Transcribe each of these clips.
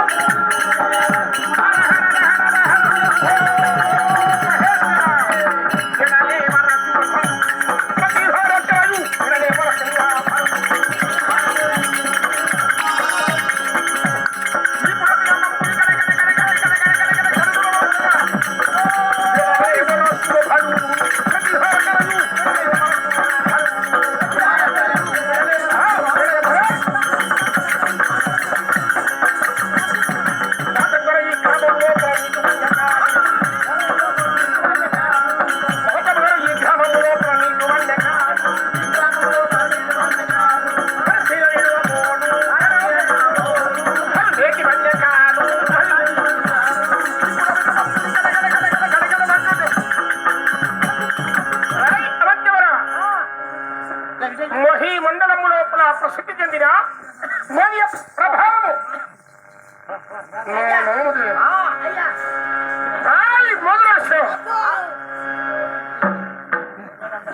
Ah!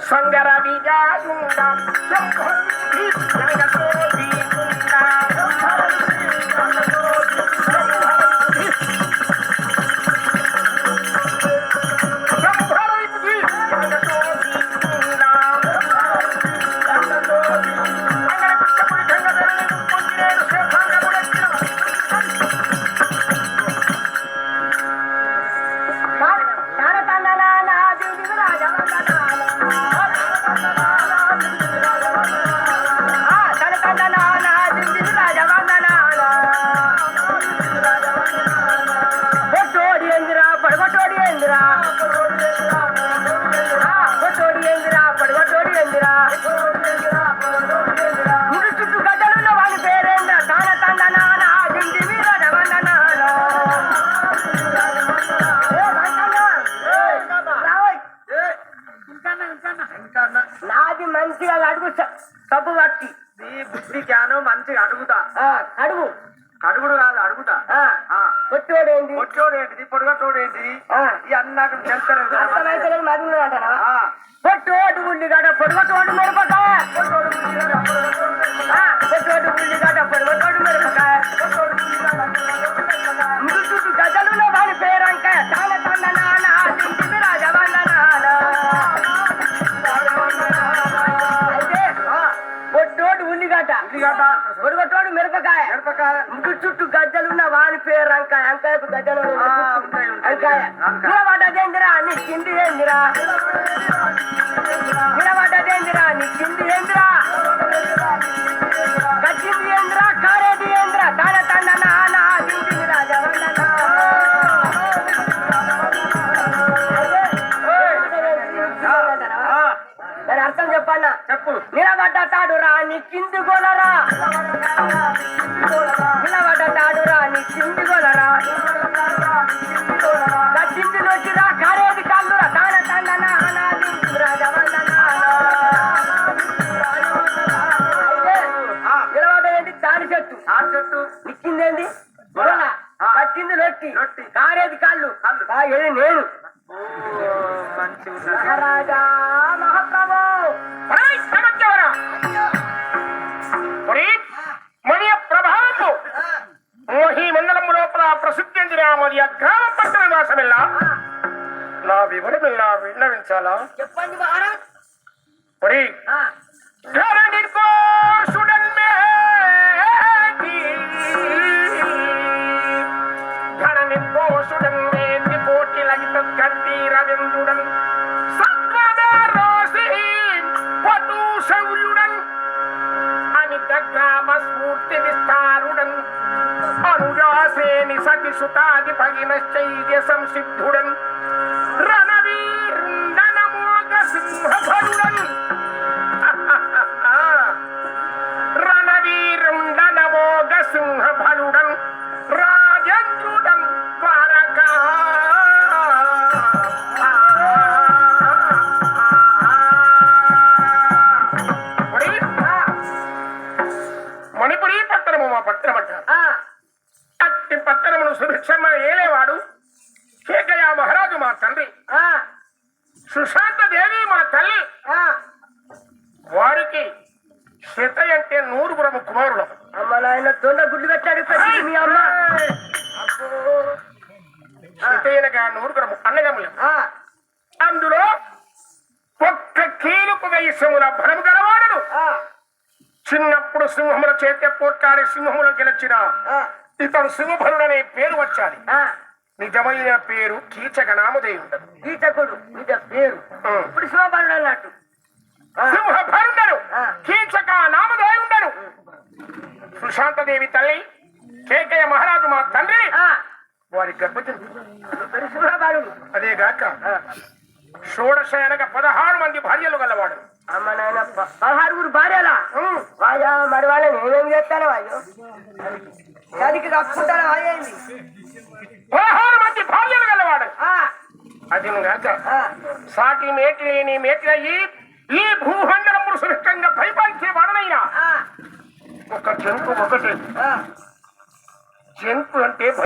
సంగర విజాయుండ మంచిగా అడుగుతా. అడుగు. అడుగుడు కాదు అడుగుతా. ఆ, ఆ. పొట్టోడు ఏంది పొట్టోడు ఏంటిది పొడుగట్టోడు ఏంటిది ఆ, ఈ అన్నాకు తెలుస్తలేదు కదా మరి. అర్థమైతే మరి అంటారా. పొట్టోడు ఉల్లిగడ్డ పొడగొట్టోడు మిరపకాయ. ఆ, పొట్టోడు ఉల్లిగడ్డ పొడగొట్టోడు మిరపకాయ. ముందు చుట్టూ గజలున్న వాడి పేరంక తాన తండ నాన్న అయితే ఆ, పొట్టోడు ఉల్లిగడ్డ ఉల్లిగడ్డ. పొడగొట్టోడు మిరపకాయ ముందు చుట్టూ గజ్జలున్న వాని పేరు అంకాయ. అంకాయకు గజ్జలు. అంకాయ. నిలబడ్డదేందిరా నీ కింది ఏందిరా? నిలబడ్డదేందిరా నీ కింది ఏందిరా? కచ్చింది ఏందిరా కారేది ఏందిరా? తాన తండ ఆ. దాని అర్థం చెప్పన్నా? చెప్పు. నిలబడ్డ తాడురా నీ కింది గోలరా మహారాజా మహాప్రభు! మరి మణియ ప్రభావము మోహి మండలము లోపల ప్రసిద్ధి చెందిన మరి గ్రామ పట్టణ నివాసమిల్ల? నా వివరమిల్లా విన్నవించాలా? చెప్పండి మహారాజ్. మరి ఆ, ధరణికోసుడన్ మేటి మేటి కోటి లగిత కట్టి వటు శౌర్యుడన్ అమిత గ్రామ స్ఫూర్తి విస్తారుడన్ అనుజాసేని సతి సుతాది భగిన చైర్య పొడి పత్రము మా పట్టణం అంటారు అట్టి పట్టణమును సుభిక్షమ్మ ఏలేవాడు కేకయ్య మహారాజు మా తండ్రి. సుశాంత దేవి మా తల్లి. వారికి శత అంటే నూరు బ్రహ్మ కుమారుడు అమ్మ నాయన దొండ గుడ్డు పెట్టాడు మీ అమ్మ. శతయనగా నూరు బ్రహ్మ అన్నదమ్ములు. అందులో ఒక్క కీలుపు వెయ్యి భరముగా చిన్నప్పుడు సింహముల చేత పోట్లాడి సింహములు గెలిచిన ఇతడు సింహభరుడనే పేరు వచ్చాలి. నిజమైన పేరు కీచక నామదేవుడు కీచకుడు నిజ పేరు. ఇప్పుడు శివబలుడు అన్నట్టు సింహభరుడను. కీచక నామదేవుడను సుశాంతదేవి తల్లి కేకయ్య మహారాజు మా తండ్రి వారి గర్భజం ఇప్పుడు శివబలుడు అదేగాక ఆ, షోడశ అనగా పదహారు మంది భార్యలు గలవాడు. అమ్మ నాయన పదహారుగురు భార్యలా. వాయా మరి వాళ్ళని ఏమేమి చేస్తాను వాయు దానికి కప్పుకుంటాను వాయేంది పదహారు మంది భార్యలు గలవాడు. ఆ, అదేగాక ఆ, సాటి మేటి లేని మేటి అయ్యి ఈ భూభండరములు సురక్షంగా పరిపాలించే వాడనైనా. ఒక జంతు ఒకటి. ఆ. జంతు అంటే